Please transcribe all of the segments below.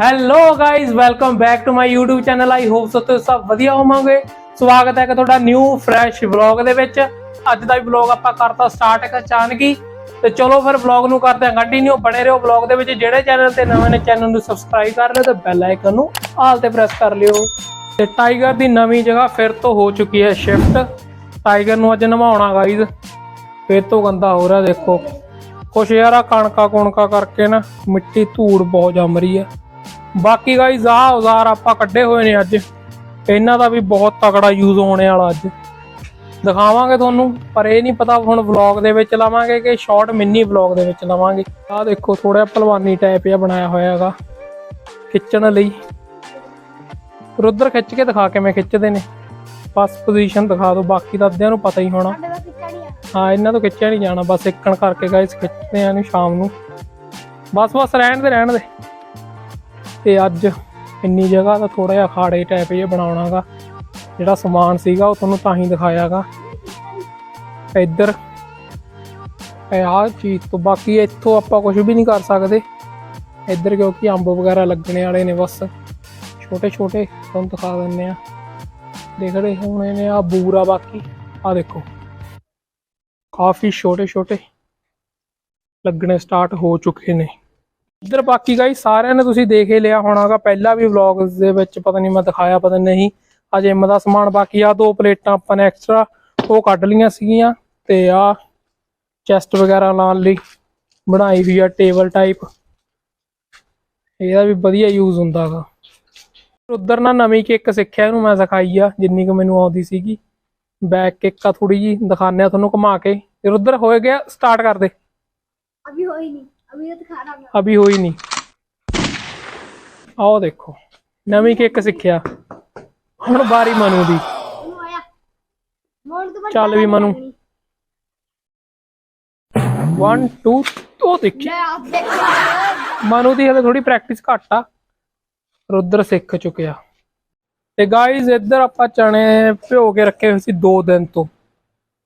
Hello guys welcome back to my YouTube channel I hope so ਤੁਸੀਂ ਸਭ ਵਧੀਆ ਹੋਵੋਗੇ। ਸਵਾਗਤ ਹੈ ਕਿ ਤੁਹਾਡਾ ਨਿਊ ਫਰੈਸ਼ ਵਲੌਗ ਦੇ ਵਿੱਚ। ਅੱਜ ਦਾ ਵੀ ਵਲੌਗ ਆਪਾਂ ਕਰਤਾ ਸਟਾਰਟ ਇੱਕ ਅਚਾਨਕ ਹੀ। ਤੇ ਚਲੋ ਫਿਰ ਵਲੌਗ ਨੂੰ ਕਰਦੇ ਹਾਂ ਕੰਟੀਨਿਊ ਬਣੇ ਰਹੋ ਵਲੌਗ ਦੇ ਵਿੱਚ। ਜਿਹੜੇ ਚੈਨਲ ਤੇ ਨਵੇਂ ਨੇ ਚੈਨਲ ਨੂੰ ਸਬਸਕ੍ਰਾਈਬ ਕਰ ਲਿਓ ਤੇ ਬੈਲ ਆਈਕਨ ਨੂੰ ਆਲ ਤੇ ਪ੍ਰੈਸ ਕਰ ਲਿਓ। ਤੇ ਟਾਈਗਰ ਦੀ ਨਵੀਂ ਜਗ੍ਹਾ ਫਿਰ ਤੋਂ ਹੋ ਚੁੱਕੀ ਹੈ ਸ਼ਿਫਟ ਟਾਈਗਰ ਨੂੰ ਅੱਜ ਨਵਾਉਣਾ ਗਾਇਜ਼ ਫਿਰ ਤੋਂ ਗੰਦਾ ਹੋ ਰਿਹਾ ਦੇਖੋ। ਕੁਛ ਯਾਰ ਆ ਕਣਕਾ ਕੁਣਕਾ ਕਰਕੇ ਨਾ ਮਿੱਟੀ ਧੂੜ ਬਹੁਤ ਜੰਮ ਰਹੀ ਹੈ। ਬਾਕੀ ਗਾਈਜ਼ ਆ ਔਜ਼ਾਰ ਆਪਾਂ ਕੱਢੇ ਹੋਏ ਨੇ ਅੱਜ। ਇਹਨਾਂ ਦਾ ਵੀ ਬਹੁਤ ਤਕੜਾ ਯੂਜ਼ ਹੋਣੇ ਵਾਲਾ ਅੱਜ। ਦਿਖਾਵਾਂਗੇ ਤੁਹਾਨੂੰ ਪਰ ਇਹ ਨਹੀਂ ਪਤਾ ਹੁਣ ਵਲੌਗ ਦੇ ਵਿੱਚ ਲਾਵਾਂਗੇ ਕਿ ਸ਼ਾਰਟ ਮਿੰਨੀ ਵਲੌਗ ਦੇ ਵਿੱਚ ਲਾਵਾਂਗੇ। ਆਹ ਦੇਖੋ ਥੋੜਾ ਪਹਿਲਵਾਨੀ ਟਾਈਪ ਜਿਹਾ ਬਣਾਇਆ ਹੋਇਆ ਹੈਗਾ। ਖਿੱਚਣ ਲਈ। ਫਿਰ ਉਧਰ ਖਿੱਚ ਕੇ ਦਿਖਾ ਕਿਵੇਂ ਖਿੱਚਦੇ ਨੇ। ਬਸ ਪੋਜੀਸ਼ਨ ਦਿਖਾ ਦਿਓ ਬਾਕੀ ਤਾਂ ਅੱਧਿਆਂ ਨੂੰ ਪਤਾ ਹੀ ਹੋਣਾ। ਹਾਂ ਇਹਨਾਂ ਤੋਂ ਖਿੱਚਿਆ ਨਹੀਂ ਜਾਣਾ ਬਸ ਇੱਕਣ ਕਰਕੇ ਗਾਇਸ ਖਿੱਚਦੇ ਆ ਇਹਨੂੰ ਸ਼ਾਮ ਨੂੰ। ਬਸ ਬਸ ਰਹਿਣ ਦੇ ਰਹਿਣ ਦੇ। ਤੇ ਅੱਜ ਇੰਨੀ ਜਗ੍ਹਾ ਤਾਂ ਥੋੜਾ ਜਿਹਾ ਖਾੜੇ ਟਾਈਪ ਜਿਹਾ ਬਣਾਉਣਾਗਾ। ਜਿਹੜਾ ਸਮਾਨ ਸੀਗਾ ਉਹ ਤੁਹਾਨੂੰ ਤਾਂ ਹੀ ਦਿਖਾਇਆਗਾ। ਇੱਧਰ, ਇਹ ਆਹ ਚੀਜ਼ ਤੋਂ ਬਾਕੀ ਇੱਥੋਂ ਆਪਾਂ ਕੁਝ ਵੀ ਨਹੀਂ ਕਰ ਸਕਦੇ। ਇੱਧਰ ਕਿਉਂਕਿ ਅੰਬ ਵਗੈਰਾ ਲੱਗਣੇ ਵਾਲੇ ਨੇ ਬਸ। ਛੋਟੇ ਛੋਟੇ ਤੁਹਾਨੂੰ ਦਿਖਾ ਦਿੰਨੇ ਆ ਦੇਖ ਰਹੇ ਹੋਣੇ ਨੇ ਆ ਬੂਰਾ ਬਾਕੀ। ਆ ਦੇਖੋ। ਕਾਫੀ ਛੋਟੇ ਛੋਟੇ ਲੱਗਣੇ ਸਟਾਰਟ ਹੋ ਚੁੱਕੇ ਨੇ। ਇੱਧਰ ਬਾਕੀ ਗਾਈ ਸਾਰਿਆਂ ਨੇ ਤੁਸੀਂ ਦੇਖ ਹੀ ਲਿਆ ਹੋਣਾਗਾ ਪਹਿਲਾਂ ਵੀ ਵਲੌਗਸ ਦੇ ਵਿੱਚ ਪਤਾ ਨਹੀਂ ਮੈਂ ਦਿਖਾਇਆ, ਪਤਾ ਨਹੀਂ। ਆ ਜਿਮ ਦਾ ਸਮਾਨ ਬਾਕੀ ਆ, ਦੋ ਪਲੇਟਾਂ ਆਪਾਂ ਨੇ ਐਕਸਟਰਾ ਉਹ ਕੱਢ ਲੀਆਂ ਸੀਗੀਆਂ ਤੇ ਆ ਚੈਸਟ ਵਗੈਰਾ ਲਾਉਣ ਲਈ ਬਣਾਈ ਵੀ ਆ ਟੇਬਲ ਟਾਈਪ ਇਹਦਾ ਵੀ ਵਧੀਆ ਯੂਜ਼ ਹੁੰਦਾਗਾ ਉਧਰ ਨਾ ਨਵੀਂ ਕਿੱਕ ਸਿੱਖਿਆ ਇਹਨੂੰ ਮੈਂ ਸਿਖਾਈ ਆ, ਜਿੰਨੀ ਕੁ ਮੈਨੂੰ ਆਉਂਦੀ ਸੀਗੀ। ਬੈਕ ਕਿੱਕ ਆ ਥੋੜੀ ਜੀ ਦਿਖਾਣਿਆ ਤੁਹਾਨੂੰ ਘੁਮਾ ਕੇ। ਫਿਰ ਉਧਰ ਹੋਏ ਗਿਆ ਸਟਾਰਟ ਕਰਦੇ। ਅਭੀ ਹੋਈ ਨਹੀਂ अभी तो खाना मैं ਅਭੀ ਹੋਈ ਨਹੀਂ ਆਓ ਦੇਖੋ ਨਵੀਂ ਕਿੱਕ ਸਿੱਖਿਆ ਹੁਣ ਬਾਰੀ ਮਨੂ ਦੀ मनु आया मोड़ तो बस ਚੱਲ ਵੀ ਮਨੂ 1 2 ਉਹ ਦੇਖੀ मैं आप देख रहे हैं ਮਨੂ ਦੀ ਹਲੇ ਥੋੜੀ ਪ੍ਰੈਕਟਿਸ ਘੱਟ ਆ ਪਰ ਉਧਰ ਸਿੱਖ ਚੁੱਕਿਆ ਤੇ ਗਾਇਜ਼ ਇੱਧਰ ਆਪਾਂ ਚਣੇ ਭਿਓ ਕੇ ਰੱਖੇ ਹੋਏ ਸੀ 2 ਦਿਨ ਤੋਂ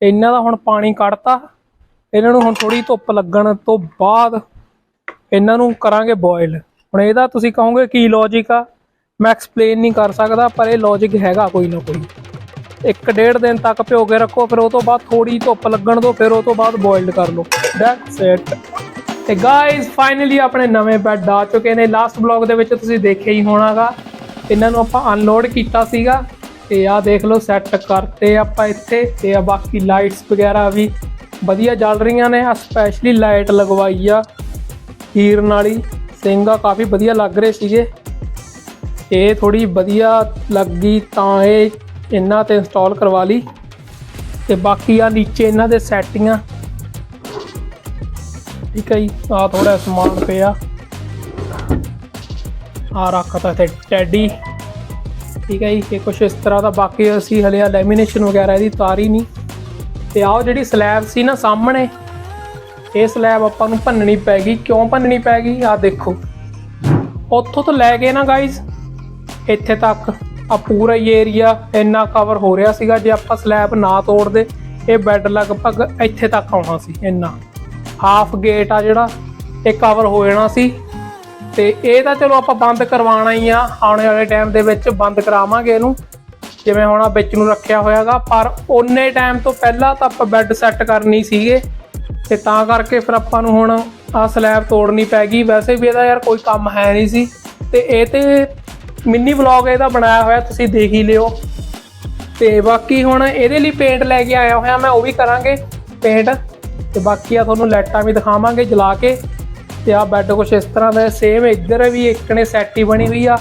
ਇਹਨਾਂ ਦਾ ਹੁਣ ਪਾਣੀ ਕੱਢਤਾ ਇਹਨਾਂ ਨੂੰ ਹੁਣ ਥੋੜੀ ਧੁੱਪ ਲੱਗਣ ਤੋਂ ਬਾਅਦ ਇਹਨਾਂ ਨੂੰ ਕਰਾਂਗੇ ਬੋਇਲ ਹੁਣ ਇਹਦਾ ਤੁਸੀਂ ਕਹੋਗੇ ਕੀ ਲੌਜੀਕ ਆ? ਮੈਂ ਐਕਸਪਲੇਨ ਨਹੀਂ ਕਰ ਸਕਦਾ, ਪਰ ਇਹ ਲੌਜੀਕ ਹੈਗਾ ਕੋਈ ਨਾ ਕੋਈ। ਇੱਕ ਡੇਢ ਦਿਨ ਤੱਕ ਭਿਓ ਕੇ ਰੱਖੋ, ਫਿਰ ਉਹ ਤੋਂ ਬਾਅਦ ਥੋੜੀ ਧੁੱਪ ਲੱਗਣ ਦਿਓ, ਫਿਰ ਉਹ ਤੋਂ ਬਾਅਦ ਬੋਇਲਡ ਕਰ ਲਓ। ਦੈਟਸ ਇਟ ਤੇ ਗਾਇਜ਼ ਫਾਈਨਲੀ ਆਪਣੇ ਨਵੇਂ ਬੈੱਡ ਆ ਚੁੱਕੇ ਨੇ। ਲਾਸਟ ਬਲੌਗ ਦੇ ਵਿੱਚ ਤੁਸੀਂ ਦੇਖਿਆ ਹੀ ਹੋਣਾਗਾ। ਇਹਨਾਂ ਨੂੰ ਆਪਾਂ ਅਨਲੋਡ ਕੀਤਾ ਸੀਗਾ। ਤੇ ਆਹ ਦੇਖ ਲਓ ਸੈੱਟ ਕਰਤੇ ਆਪਾਂ ਇੱਥੇ। ਤੇ ਆ ਬਾਕੀ ਲਾਈਟਸ ਵਗੈਰਾ ਵੀ ਵਧੀਆ ਚੱਲ ਰਹੀਆਂ ਨੇ। ਆ ਸਪੈਸ਼ਲੀ ਲਾਈਟ ਲਗਵਾਈ ਆ। ਹੀਰਨ ਵਾਲੀ ਸਿੰਘਾ ਕਾਫੀ ਵਧੀਆ ਲੱਗ ਰਹੇ ਸੀਗੇ। ਇਹ ਥੋੜੀ ਵਧੀਆ ਲੱਗੀ ਤਾਂ ਇਹ ਇਹਨਾਂ ਤੇ ਇੰਸਟਾਲ ਕਰਵਾ ਲਈ। ਤੇ ਬਾਕੀ ਆ ਨੀਚੇ ਇਹਨਾਂ ਦੇ ਸੈਟਿੰਗਾਂ। ਠੀਕ ਹੈ ਜੀ, ਆ ਥੋੜਾ ਸਮਾਨ ਪਿਆ। ਆ ਰੱਖਤਾ ਤੇ ਟੈਡੀ ਠੀਕ ਹੈ ਜੀ, ਇਹ ਕੁਛ ਇਸ ਤਰ੍ਹਾਂ ਦਾ, ਬਾਕੀ ਅਸੀਂ ਹਲੇ ਆ ਲੈਮੀਨੇਸ਼ਨ ਵਗੈਰਾ ਇਹਦੀ ਤਾਰੀ ਨਹੀਂ। ਤੇ ਆਹ ਜਿਹੜੀ ਸਲੈਬ ਸੀ ਨਾ ਸਾਹਮਣੇ ਇਹ ਸਲੈਬ ਆਪਾਂ ਨੂੰ ਭੰਨਣੀ ਪੈ ਗਈ ਕਿਉਂ ਭੰਨਣੀ ਪੈ ਗਈ ਆ ਦੇਖੋ। ਉੱਥੋਂ ਤੋਂ ਲੈ ਕੇ ਨਾ ਗਾਇਜ਼ ਇੱਥੇ ਤੱਕ ਆ ਪੂਰਾ ਹੀ ਏਰੀਆ ਇੰਨਾ ਕਵਰ ਹੋ ਰਿਹਾ ਸੀਗਾ, ਜੇ ਆਪਾਂ ਸਲੈਬ ਨਾ ਤੋੜਦੇ, ਇਹ ਬੈੱਡ ਲਗਭਗ ਇੱਥੇ ਤੱਕ ਆਉਣਾ ਸੀ, ਇੰਨਾ। ਹਾਫ ਗੇਟ ਆ ਜਿਹੜਾ, ਇਹ ਕਵਰ ਹੋ ਜਾਣਾ ਸੀ। ਤੇ ਇਹ ਤਾਂ ਚਲੋ ਆਪਾਂ ਬੰਦ ਕਰਵਾਉਣਾ ਹੀ ਆ, ਆਉਣ ਵਾਲੇ ਟਾਈਮ ਦੇ ਵਿੱਚ ਬੰਦ ਕਰਾਵਾਂਗੇ ਇਹਨੂੰ। ਜਿਵੇਂ ਹੁਣ ਆ ਵਿੱਚ ਨੂੰ ਰੱਖਿਆ ਹੋਇਆਗਾ, ਪਰ ਓਨੇ ਟਾਈਮ ਤੋਂ ਪਹਿਲਾਂ ਤਾਂ ਆਪਾਂ ਬੈੱਡ ਸੈੱਟ ਕਰਨੀ ਸੀਗੇ। ਤੇ ਤਾਂ ਕਰਕੇ ਫਿਰ ਆਪਾਂ ਨੂੰ ਹੁਣ ਆ ਸਲੈਬ ਤੋੜਨੀ ਪੈ ਗਈ। ਵੈਸੇ ਵੀ ਇਹਦਾ ਯਾਰ ਕੋਈ ਕੰਮ ਹੈ ਨਹੀਂ ਸੀ। ਤੇ ਇਹ ਤੇ ਮਿੰਨੀ ਵਲੌਗ ਇਹਦਾ ਬਣਾਇਆ ਹੋਇਆ, ਤੁਸੀਂ ਦੇਖ ਹੀ ਲਿਓ। ਤੇ ਬਾਕੀ ਹੁਣ ਇਹਦੇ ਲਈ ਪੇਂਟ ਲੈ ਕੇ ਆਇਆ ਹੋਇਆ ਮੈਂ, ਉਹ ਵੀ ਕਰਾਂਗੇ ਪੇਂਟ ਤੇ ਬਾਕੀ ਆ ਤੁਹਾਨੂੰ ਲਾਈਟਾਂ ਵੀ ਦਿਖਾਵਾਂਗੇ ਜਲਾ ਕੇ। ਤੇ ਆ ਬੈੱਡ ਕੁਛ ਇਸ ਤਰ੍ਹਾਂ ਦਾ ਸੇਮ ਇੱਧਰ ਵੀ ਇੱਕ ਨੇ ਸੈਟ ਹੀ ਬਣੀ ਹੋਈ ਆ।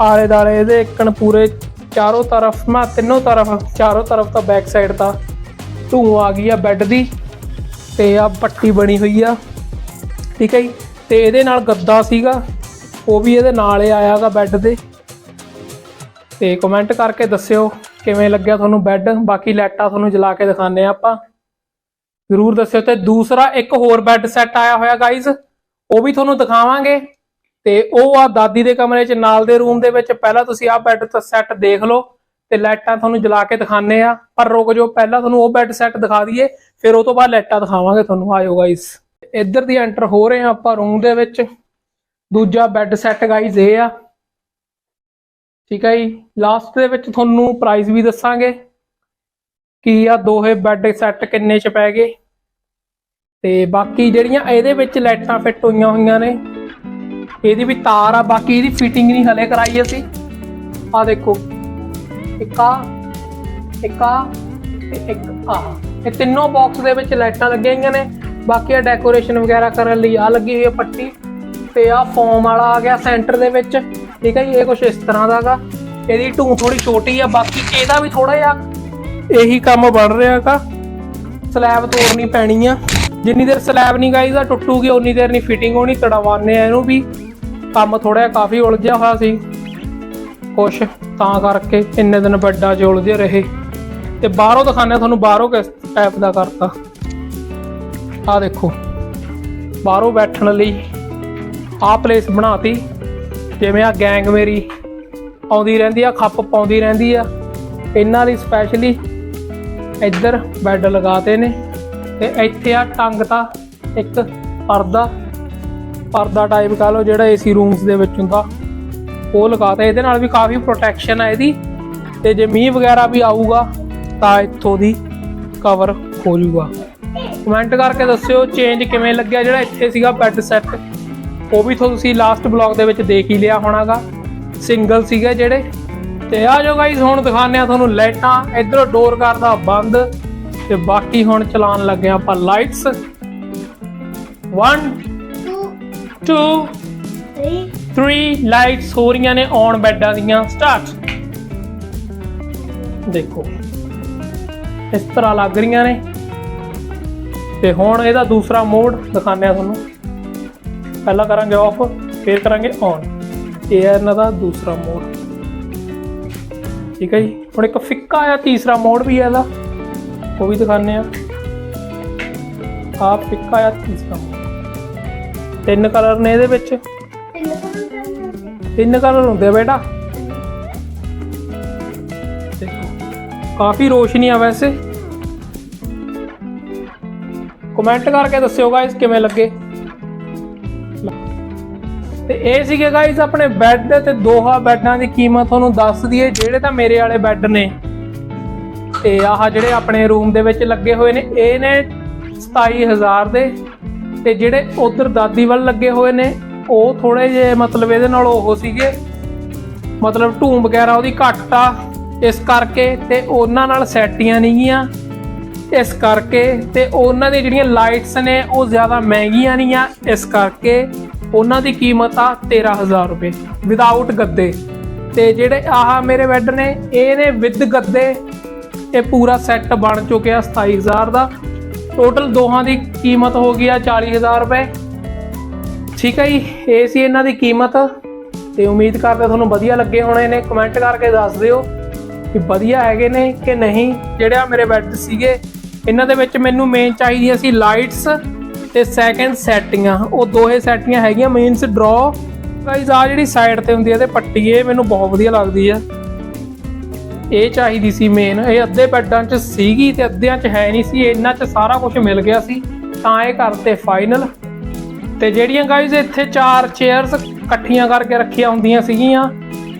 ਆਲੇ ਦਾਲੇ ਇਹਦੇ ਇੱਕਣ ਪੂਰੇ ਚਾਰੋਂ ਤਰਫ, ਮੈਂ ਤਿੰਨੋਂ ਤਰਫ, ਚਾਰੋਂ ਤਰਫ ਤਾਂ ਬੈਕ ਸਾਈਡ ਤਾਂ ਧੂੰ ਆ ਗਈ ਆ ਬੈੱਡ ਦੀ। ਤੇ ਆ ਪੱਟੀ ਬਣੀ ਹੋਈ ਆ, ਠੀਕ ਹੈ ਜੀ? ਤੇ ਇਹਦੇ ਨਾਲ ਗੱਦਾ ਸੀਗਾ, ਉਹ ਵੀ ਇਹਦੇ ਨਾਲ ਹੀ ਆਇਆਗਾ ਬੈੱਡ ਦੇ ਤੇ। ਕਮੈਂਟ ਕਰਕੇ ਦੱਸਿਓ ਕਿਵੇਂ ਲੱਗਿਆ ਤੁਹਾਨੂੰ ਬੈੱਡ ਬਾਕੀ ਲਾਈਟਾਂ ਤੁਹਾਨੂੰ ਜਲਾ ਕੇ ਦਿਖਾਣੇ ਆ ਆਪਾਂ। ਜ਼ਰੂਰ ਦੱਸਿਓ ਤੇ ਦੂਸਰਾ ਇੱਕ ਹੋਰ ਬੈੱਡ ਸੈੱਟ ਆਇਆ ਹੋਇਆ ਗਾਇਜ਼ ਉਹ ਵੀ ਤੁਹਾਨੂੰ ਦਿਖਾਵਾਂਗੇ। ਤੇ ਉਹ ਆ ਦਾਦੀ ਦੇ ਕਮਰੇ 'ਚ, ਨਾਲ ਦੇ ਰੂਮ ਦੇ ਵਿੱਚ, ਪਹਿਲਾਂ ਤੁਸੀਂ ਆਹ ਬੈੱਡ ਸੈੱਟ ਦੇਖ ਲਓ ਤੇ ਲਾਈਟਾਂ ਤੁਹਾਨੂੰ ਜਲਾ ਕੇ ਦਿਖਾਣੇ ਆ ਪਰ ਰੁਕ ਜਾਓ, ਪਹਿਲਾਂ ਤੁਹਾਨੂੰ ਉਹ ਬੈੱਡ ਸੈੱਟ ਦਿਖਾ ਦਈਏ ਫਿਰ ਉਹ ਤੋਂ ਬਾਅਦ ਲਾਈਟਾਂ ਦਿਖਾਵਾਂਗੇ ਤੁਹਾਨੂੰ। ਆਇਓ ਗਾਇਸ ਇੱਧਰ ਦੀ ਐਂਟਰ ਹੋ ਰਹੇ ਆ ਆਪਾਂ ਰੂਮ ਦੇ ਵਿੱਚ। ਦੂਜਾ ਬੈੱਡ ਸੈੱਟ ਗਾਈਜ਼ ਇਹ ਆ। ਠੀਕ ਹੈ ਜੀ। ਲਾਸਟ ਦੇ ਵਿੱਚ ਤੁਹਾਨੂੰ ਪ੍ਰਾਈਸ ਵੀ ਦੱਸਾਂਗੇ ਕੀ ਆ ਦੋਹੇ ਬੈੱਡ ਸੈੱਟ ਕਿੰਨੇ ਚ ਪੈ ਗਏ। ਤੇ ਬਾਕੀ ਜਿਹੜੀਆਂ ਇਹਦੇ ਵਿੱਚ ਲਾਈਟਾਂ ਫਿੱਟ ਹੋਈਆਂ ਹੋਈਆਂ ਨੇ, ਇਹਦੀ ਵੀ ਤਾਰ ਆ, ਬਾਕੀ ਇਹਦੀ ਫਿਟਿੰਗ ਨਹੀਂ ਹਲੇ ਕਰਾਈ ਅਸੀਂ। ਆ ਦੇਖੋ। ਇੱਕ ਆ ਇੱਕ ਆ, ਤੇ ਇੱਕ ਆ ਇਹ ਤਿੰਨੋਂ ਬਾਕਸ ਦੇ ਵਿੱਚ ਲਾਈਟਾਂ ਲੱਗੀਆਂ ਹੋਈਆਂ ਨੇ। ਬਾਕੀ ਆ ਡੈਕੋਰੇਸ਼ਨ ਵਗੈਰਾ ਕਰਨ ਲਈ ਆ ਲੱਗੀ ਹੋਈ ਹੈ ਪੱਟੀ ਤੇ ਆ ਫੋਮ ਵਾਲਾ ਆ ਗਿਆ ਸੈਂਟਰ ਦੇ ਵਿੱਚ। ਠੀਕ ਹੈ ਜੀ, ਇਹ ਕੁਝ ਇਸ ਤਰ੍ਹਾਂ ਦਾਗਾ ਇਹਦੀ ਢੂੰ ਥੋੜੀ ਛੋਟੀ ਆ, ਬਾਕੀ ਇਹਦਾ ਵੀ ਥੋੜਾ ਜਿਹਾ ਇਹੀ ਕੰਮ ਬਣ ਰਿਹਾਗਾ ਸਲੈਬ ਤੋੜਨੀ ਪੈਣੀ ਆ। ਜਿੰਨੀ ਦੇਰ ਸਲੈਬ ਨਹੀਂ ਗਾਈਦਾ ਟੁੱਟੂਗੀ, ਉਨੀ ਦੇਰ ਨਹੀਂ ਫਿਟਿੰਗ ਹੋਣੀ ਤੜਵਾਨੇ ਆ ਇਹਨੂੰ ਵੀ। ਕੰਮ ਥੋੜਾ ਜਿਹਾ ਕਾਫੀ ਉਲਝਿਆ ਹੋਇਆ ਸੀ। ਕੁਛ ਤਾਂ ਕਰਕੇ ਇੰਨੇ ਦਿਨ ਵੱਡਾ ਚ ਉਲਝੇ ਰਹੇ। ਤੇ ਬਾਹਰੋਂ ਦਿਖਾਣੇ ਤੁਹਾਨੂੰ, ਬਾਹਰੋਂ ਕਿਸ ਟਾਈਪ ਦਾ ਕਰਤਾ। ਆ ਦੇਖੋ, ਬਾਹਰੋਂ ਬੈਠਣ ਲਈ ਆਹ ਪਲੇਸ ਬਣਾਤੀ। ਜਿਵੇਂ ਆ ਗੈਂਗ ਮੇਰੀ ਆਉਂਦੀ ਰਹਿੰਦੀ ਆ, ਖੱਪ ਪਾਉਂਦੀ ਰਹਿੰਦੀ ਆ। ਇਹਨਾਂ ਲਈ ਸਪੈਸ਼ਲੀ ਇੱਧਰ ਬੈੱਡ ਲਗਾਤੇ ਨੇ ਤੇ ਇੱਥੇ ਆ ਟੰਗਤਾ ਇੱਕ ਪਰਦਾ ਪਰਦਾ ਟਾਈਪ ਕਹ ਲਓ ਜਿਹੜਾ ਏਸੀ ਰੂਮਸ ਦੇ ਵਿੱਚ ਹੁੰਦਾ। ਉਹ ਲਗਾਤਾ, ਇਹਦੇ ਨਾਲ ਵੀ ਕਾਫੀ ਪ੍ਰੋਟੈਕਸ਼ਨ ਆ ਇਹਦੀ। ਤੇ ਜੇ ਮੀਂਹ ਵਗੈਰਾ ਵੀ ਆਊਗਾ ਤਾਂ ਇੱਥੋਂ ਦੀ ਕਵਰ ਹੋ ਜਾਊਗਾ ਕਮੈਂਟ ਕਰਕੇ ਦੱਸਿਓ ਚੇਂਜ ਕਿਵੇਂ ਲੱਗਿਆ ਜਿਹੜਾ ਇੱਥੇ ਸੀਗਾ ਬੈੱਡ ਸੈੱਟ ਉਹ ਵੀ ਤੁਸੀਂ ਲਾਸਟ ਬਲੌਗ ਦੇ ਵਿੱਚ ਦੇਖ ਹੀ ਲਿਆ ਹੋਣਾਗਾ। ਸਿੰਗਲ ਸੀਗੇ ਜਿਹੜੇ। ਤੇ ਆ ਜਾਓ ਗਾਈਜ਼ ਹੁਣ ਦਿਖਾਉਂਦੇ ਆ ਤੁਹਾਨੂੰ ਲਾਈਟਾਂ। ਇਧਰੋਂ ਡੋਰ ਕਰਦਾ ਬੰਦ। ਤੇ ਬਾਕੀ ਹੁਣ ਚਲਾਉਣ ਲੱਗੇ ਆਪਾਂ ਲਾਈਟਸ 1 ਟੂ 2 ਥ੍ਰੀ 3 ਲਾਈਟਸ ਹੋ ਰਹੀਆਂ ਨੇ ਔਨ ਬੈੱਡਾਂ ਦੀਆਂ। ਸਟਾਰਟ ਦੇਖੋ। ਇਸ ਤਰ੍ਹਾਂ ਲੱਗ ਰਹੀਆਂ ਨੇ। ਤੇ ਹੁਣ ਇਹਦਾ ਦੂਸਰਾ ਮੋਡ ਦਿਖਾਉਂਦੇ ਆ ਤੁਹਾਨੂੰ। ਪਹਿਲਾਂ ਕਰਾਂਗੇ ਆਫ ਫਿਰ ਕਰਾਂਗੇ ਔਨ ਇਹ ਹੈ ਇਹਨਾਂ ਦਾ ਦੂਸਰਾ ਮੋਡ। ਠੀਕ ਹੈ ਜੀ? ਹੁਣ ਇੱਕ ਫਿੱਕਾ ਆ ਤੀਸਰਾ ਮੋਡ ਵੀ ਹੈ ਇਹਦਾ। ਉਹ ਵੀ ਦਿਖਾਉਂਦੇ ਆ ਆ ਫਿੱਕਾ ਆ ਤੀਸਰਾ ਮੋਡ। ਤਿੰਨ ਕਲਰ ਨੇ ਇਹਦੇ ਵਿੱਚ। ਤਿੰਨ ਕਲਰ ਹੁੰਦੇ ਬੇਟਾ। ਦੇਖੋ, ਕਾਫੀ ਰੋਸ਼ਨੀ ਆ ਵੈਸੇ। ਕਮੈਂਟ ਕਰਕੇ ਦੱਸਿਓ ਗਾਇਸ ਕਿਵੇਂ ਲੱਗੇ? ਤੇ ਇਹ ਸੀਗੇ ਗਾਇਸ ਆਪਣੇ ਬੈੱਡ ਤੇ ਦੋਹਾ ਬੈੱਡਾਂ ਦੀ ਕੀਮਤ ਤੁਹਾਨੂੰ ਦੱਸ ਦਈਏ, ਜਿਹੜੇ ਤਾਂ ਮੇਰੇ ਵਾਲੇ ਬੈੱਡ ਨੇ। ਤੇ ਆਹ ਜਿਹੜੇ ਆਪਣੇ ਰੂਮ ਦੇ ਵਿੱਚ ਲੱਗੇ ਹੋਏ ਨੇ, ਇਹ ਨੇ 27000 ਦੇ। ਤੇ ਜਿਹੜੇ ਉਧਰ ਦਾਦੀ ਵੱਲ ਲੱਗੇ ਹੋਏ ਨੇ, ਉਹ ਥੋੜੇ ਜੇ ਮਤਲਬ ਇਹਦੇ ਨਾਲ ਉਹ ਸੀਗੇ। ਮਤਲਬ ਢੂਮ ਵਗੈਰਾ ਉਹਦੀ ਘੱਟ ਆ, ਇਸ ਕਰਕੇ ਤੇ ਉਹਨਾਂ ਨਾਲ ਸੈਟੀਆਂ ਨਹੀਂ ਗੀਆਂ ਇਸ ਕਰਕੇ ਤੇ ਉਹਨਾਂ ਦੀਆਂ ਜਿਹੜੀਆਂ ਲਾਈਟਸ ਨੇ ਉਹ ਜ਼ਿਆਦਾ ਮਹਿੰਗੀਆਂ ਨਹੀਂ ਆ। ਇਸ ਕਰਕੇ ਉਹਨਾਂ ਦੀ ਕੀਮਤ ਆ 13000 ਰੁਪਏ ਵਿਦਆਊਟ ਗੱਦੇ। ਤੇ ਜਿਹੜੇ ਆਹ ਮੇਰੇ ਬੈੱਡ ਨੇ, ਇਹ ਨੇ ਵਿਦ ਗੱਦੇ। ਇਹ ਪੂਰਾ ਸੈੱਟ ਬਣ ਚੁੱਕਿਆ 27000 ਦਾ। ਟੋਟਲ ਦੋਹਾਂ ਦੀ ਕੀਮਤ ਹੋ ਗਈ ਆ 40000 ਰੁਪਏ। ਠੀਕ ਹੈ ਜੀ, ਇਹ ਸੀ ਇਹਨਾਂ ਦੀ ਕੀਮਤ। ਤੇ ਉਮੀਦ ਕਰਦੇ ਤੁਹਾਨੂੰ ਵਧੀਆ ਲੱਗੇ ਹੋਣੇ ਨੇ। ਕਮੈਂਟ ਕਰਕੇ ਦੱਸ ਦਿਓ। ਕਿ ਵਧੀਆ ਹੈਗੇ ਨੇ ਕਿ ਨਹੀਂ, ਜਿਹੜੇ ਆ ਮੇਰੇ ਬੈੱਡ ਸੀਗੇ, ਇਹਨਾਂ ਦੇ ਵਿੱਚ ਮੈਨੂੰ ਮੇਨ ਚਾਹੀਦੀਆਂ ਸੀ ਲਾਈਟਸ ਤੇ ਸੈਕੰਡ ਸੈਟੀਆਂ ਉਹ ਦੋਹੇ ਸੈਟੀਆਂ ਹੈਗੀਆਂ ਮੀਨਸ ਡਰਾ ਗਾਈਜ਼ ਆ ਜਿਹੜੀ ਸਾਈਡ ਤੇ ਹੁੰਦੀ ਹੈ ਤੇ ਪੱਟੀ, ਇਹ ਮੈਨੂੰ ਬਹੁਤ ਵਧੀਆ ਲੱਗਦੀ ਆ। ਇਹ ਚਾਹੀਦੀ ਸੀ ਮੇਨ ਇਹ ਅੱਧੇ ਬੈੱਡਾਂ 'ਚ ਸੀਗੀ ਤੇ ਅੱਧਿਆਂ 'ਚ ਹੈ ਨਹੀਂ ਸੀ। ਇਹਨਾਂ 'ਚ ਸਾਰਾ ਕੁਝ ਮਿਲ ਗਿਆ ਸੀ। ਤਾਂ ਇਹ ਕਰਤੇ ਫਾਈਨਲ ਤੇ ਜਿਹੜੀਆਂ ਗਾਈਜ਼ ਇੱਥੇ ਚਾਰ ਚੇਅਰਸ ਇਕੱਠੀਆਂ ਕਰਕੇ ਰੱਖੀਆਂ ਹੁੰਦੀਆਂ ਸੀਗੀਆਂ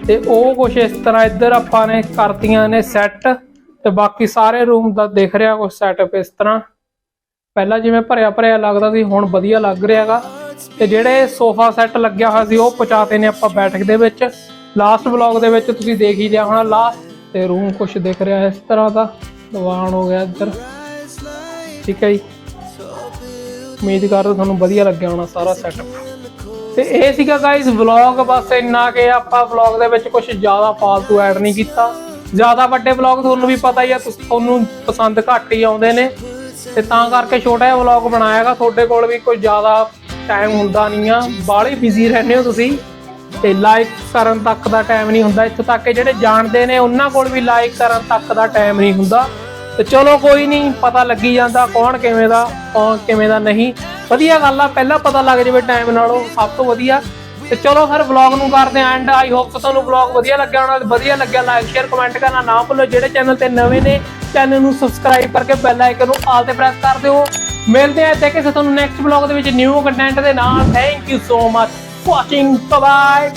ਤੇ ਉਹ ਕੁਝ ਇਸ ਤਰ੍ਹਾਂ ਇੱਧਰ ਆਪਾਂ ਨੇ ਕਰਤੀਆਂ ਨੇ ਸੈੱਟ ਤੇ ਬਾਕੀ ਸਾਰੇ ਰੂਮ ਦਾ ਦਿਖ ਰਿਹਾ ਕੁਝ ਸੈਟਅਪ ਇਸ ਤਰ੍ਹਾਂ। ਪਹਿਲਾਂ ਜਿਵੇਂ ਭਰਿਆ ਭਰਿਆ ਲੱਗਦਾ ਸੀ, ਹੁਣ ਵਧੀਆ ਲੱਗ ਰਿਹਾਗਾ ਤੇ ਜਿਹੜੇ ਸੋਫਾ ਸੈੱਟ ਲੱਗਿਆ ਹੋਇਆ ਸੀ, ਉਹ ਪਹੁੰਚਾਤੇ ਨੇ ਆਪਾਂ ਬੈਠਕ ਦੇ ਵਿੱਚ। ਲਾਸਟ ਵਲੌਗ ਦੇ ਵਿੱਚ ਤੁਸੀਂ ਦੇਖ ਹੀ ਲਿਆ ਹੋਣਾ ਲਾਸਟ ਤੇ ਰੂਮ ਕੁਝ ਦਿਖ ਰਿਹਾ ਇਸ ਤਰ੍ਹਾਂ ਦਾ। ਦੀਵਾਨ ਹੋ ਗਿਆ ਇੱਧਰ। ਠੀਕ ਹੈ ਜੀ। ਉਮੀਦ ਕਰਦਾ ਤੁਹਾਨੂੰ ਵਧੀਆ ਲੱਗਿਆ ਹੋਣਾ ਸਾਰਾ ਸੈਟਅਪ ਤੇ ਇਹ ਸੀਗਾ ਗਾਇਸ ਵਲੌਗ ਬਸ ਇੰਨਾ ਕਿ ਆਪਾਂ ਵਲੌਗ ਦੇ ਵਿੱਚ ਕੁਝ ਜ਼ਿਆਦਾ ਫਾਲਤੂ ਐਡ ਨਹੀਂ ਕੀਤਾ। ਜ਼ਿਆਦਾ ਵੱਡੇ ਵਲੌਗ ਤੁਹਾਨੂੰ ਵੀ ਪਤਾ ਹੀ ਆ ਤੁਹਾਨੂੰ ਪਸੰਦ ਘੱਟ ਹੀ ਆਉਂਦੇ ਨੇ। ਤੇ ਤਾਂ ਕਰਕੇ ਛੋਟਾ ਜਿਹਾ ਵਲੌਗ ਬਣਾਇਆਗਾ ਤੁਹਾਡੇ ਕੋਲ ਵੀ ਕੋਈ ਜ਼ਿਆਦਾ ਟਾਈਮ ਹੁੰਦਾ ਨਹੀਂ ਆ। ਬਾਹਲੇ ਬਿਜ਼ੀ ਰਹਿੰਦੇ ਹੋ ਤੁਸੀਂ ਤੇ ਲਾਈਕ ਕਰਨ ਤੱਕ ਦਾ ਟਾਈਮ ਨਹੀਂ ਹੁੰਦਾ। ਇੱਥੋਂ ਤੱਕ ਕਿ ਜਿਹੜੇ ਜਾਣਦੇ ਨੇ, ਉਹਨਾਂ ਕੋਲ ਵੀ ਲਾਈਕ ਕਰਨ ਤੱਕ ਦਾ ਟਾਈਮ ਨਹੀਂ ਹੁੰਦਾ। ਤੇ ਚਲੋ ਕੋਈ ਨਹੀਂ ਪਤਾ ਲੱਗੀ ਜਾਂਦਾ ਕੌਣ ਕਿਵੇਂ ਦਾ, ਕੌਣ ਕਿਵੇਂ ਦਾ ਨਹੀਂ। ਵਧੀਆ ਗੱਲ ਆ, ਪਹਿਲਾਂ ਪਤਾ ਲੱਗ ਜਾਵੇ ਟਾਈਮ ਨਾਲੋਂ, ਸਭ ਤੋਂ ਵਧੀਆ। ਤੇ ਚਲੋ ਫਿਰ ਵਲੌਗ ਨੂੰ ਕਰਦੇ ਆਂ ਐਂਡ ਆਈ ਹੋਪ ਤੁਹਾਨੂੰ ਵਲੌਗ ਵਧੀਆ ਲੱਗਿਆ ਹੋਣਾ ਵਧੀਆ ਲੱਗਿਆ ਲਾਈਕ ਸ਼ੇਅਰ ਕਮੈਂਟ ਕਰਨਾ ਨਾ ਭੁੱਲੋ। ਜਿਹੜੇ ਚੈਨਲ ਤੇ ਨਵੇਂ ਨੇ ਚੈਨਲ ਨੂੰ ਸਬਸਕ੍ਰਾਈਬ ਕਰਕੇ ਬੈਲ ਆਈਕਨ ਨੂੰ ਆਲ ਤੇ ਪ੍ਰੈਸ ਕਰ ਦਿਓ। ਮਿਲਦੇ ਆਂ ਇੱਥੇ ਕਿਸੇ ਤੁਹਾਨੂੰ ਨੈਕਸਟ ਵਲੌਗ ਦੇ ਵਿੱਚ ਨਿਊ ਕੰਟੈਂਟ ਦੇ ਨਾਲ। Thank you so much watching bye